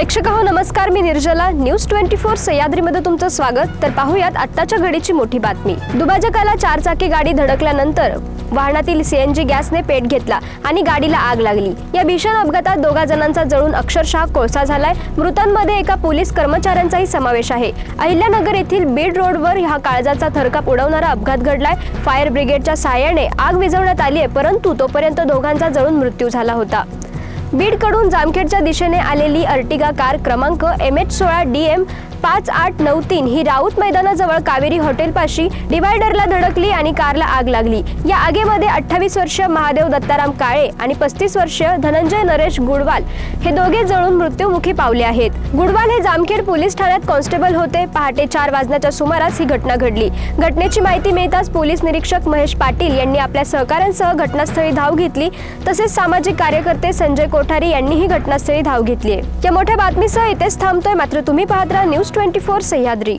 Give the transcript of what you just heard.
प्रेक्षक हो नमस्कार मी निर्जला. न्यूज ट्वेंटी फोर सह्याद्रीमध्ये तुमचं स्वागत. तर पाहूयात आत्ताच्या घडीची मोठी बातमी. दुभाजकाला चारचाकी गाडी धडकल्यानंतर वाहनातील सीएनजी गॅसने पेट घेतला आणि गाडीला आग लागली. या भीषण अपघातात दोघा जणांचा जळून अक्षरशः कोळसा झालाय. मृतांमध्ये एका पोलीस कर्मचाऱ्यांचाही समावेश आहे. अहिल्यानगर येथील बीड रोडवर हा काळजाचा थरकाप उडवणारा अपघात घडलाय. फायर ब्रिगेडच्या सहाय्याने आग विझवण्यात आली आहे परंतु तोपर्यंत दोघांचा जळून मृत्यू झाला होता. बीडकडून जामखेडच्या दिशेने आलेली अर्टिगा कार क्रमांक एम एच सोळा डी एम पाच आठ नऊ तीन ही राऊत मैदानाजवळ कावेरी हॉटेलपाशी डिवायडरला धडकली आणि कारला आग लागली. या आगीमध्ये अठ्ठावीस वर्षीय महादेव दत्ताराम काळे आणि पस्तीस वर्षीय धनंजय नरेश गुडवाल हे दोघे जळून मृत्यूमुखी पावले आहेत. गुडवाल हे जामखेड पोलीस ठाण्यात कॉन्स्टेबल होते. पहाटे चार वाजण्याच्या सुमारास ही घटना घडली. घटनेची माहिती मिळताच पोलीस निरीक्षक महेश पाटील यांनी आपल्या सहकाऱ्यांसह घटनास्थळी धाव घेतली. तसेच सामाजिक कार्यकर्ते संजय कोठारी यांनीही घटनास्थळी धाव घेतली या मोठ्या बातमीसह इथेच थांबतोय. मात्र तुम्ही पाहत राहा न्यूज ट्वेंटी फोर सह्याद्री